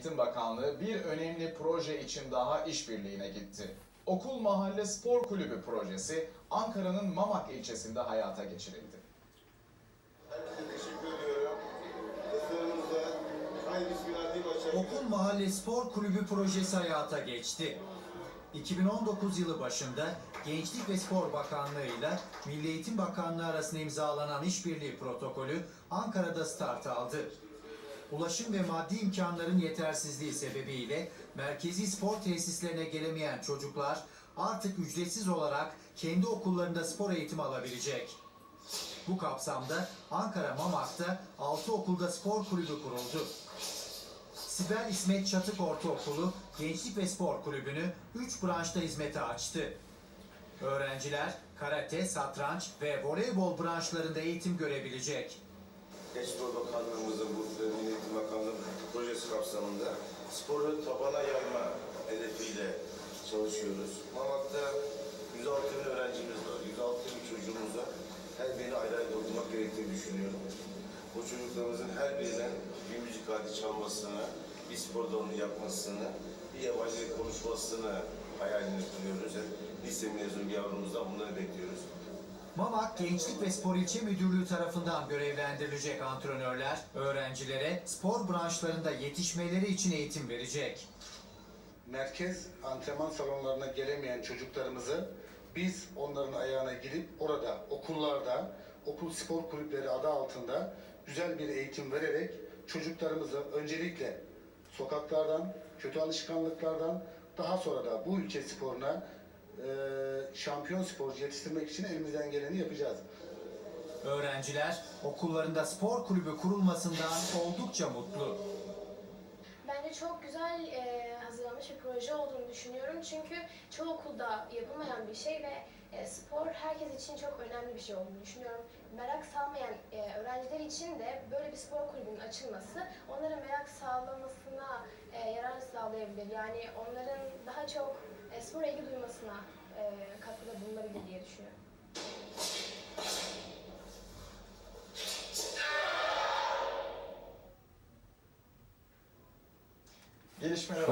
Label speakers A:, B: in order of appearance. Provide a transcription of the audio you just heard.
A: Eğitim Bakanlığı bir önemli proje için daha işbirliğine gitti. Okul Mahalle Spor Kulübü projesi Ankara'nın Mamak ilçesinde hayata geçirildi.
B: Herkese teşekkür ediyorum. Kızlarımıza hayırlı bismillah başarılar.
C: Okul Mahalle Spor Kulübü projesi hayata geçti. 2019 yılı başında Gençlik ve Spor Bakanlığı ile Milli Eğitim Bakanlığı arasında imzalanan işbirliği protokolü Ankara'da start aldı. Ulaşım ve maddi imkanların yetersizliği sebebiyle merkezi spor tesislerine gelemeyen çocuklar artık ücretsiz olarak kendi okullarında spor eğitimi alabilecek. Bu kapsamda Ankara Mamak'ta 6 okulda spor kulübü kuruldu. Sibel İsmet Çatık Ortaokulu Gençlik ve Spor Kulübü'nü 3 branşta hizmete açtı. Öğrenciler karate, satranç ve voleybol branşlarında eğitim görebilecek.
B: Gençlik Spor Bakanlığımızın bu Milli Eğitim projesi kapsamında sporu tabana yayma hedefiyle çalışıyoruz. Mamak'ta 106 bin öğrencimiz var. 106 bin çocuğumuza her birini ayrı ayrı okumak gerektiğini düşünüyorum. Bu çocuklarımızın her birinin bir müzik aleti çalmasını, bir spor dalını yapmasını, bir yabancı konuşmasını hayalini kuruyoruz. Lise mezunu bir yavrumuzdan bunları bekliyoruz.
C: Mamak Gençlik ve Spor İlçe Müdürlüğü tarafından görevlendirilecek antrenörler öğrencilere spor branşlarında yetişmeleri için eğitim verecek.
D: merkez antrenman salonlarına gelemeyen çocuklarımızı biz onların ayağına gidip orada okullarda okul spor kulüpleri adı altında güzel bir eğitim vererek çocuklarımızı öncelikle sokaklardan, kötü alışkanlıklardan daha sonra da bu ülke sporuna şampiyon sporcu yetiştirmek için elimizden geleni yapacağız.
C: Öğrenciler okullarında spor kulübü kurulmasından oldukça mutlu.
E: Bence çok güzel e, hazırlanmış bir proje olduğunu düşünüyorum. Çünkü çoğu okulda yapılmayan bir şey ve e, spor herkes için çok önemli bir şey olduğunu düşünüyorum. Merak salmayan e, öğrenciler için de böyle bir spor kulübünün açılması onların merak sağlamasına e, yarar sağlayabilir. Yani onların daha çok e, spora ilgi duymasına e, katkıda bulunabilir diye düşünüyorum.
A: Gelişmeler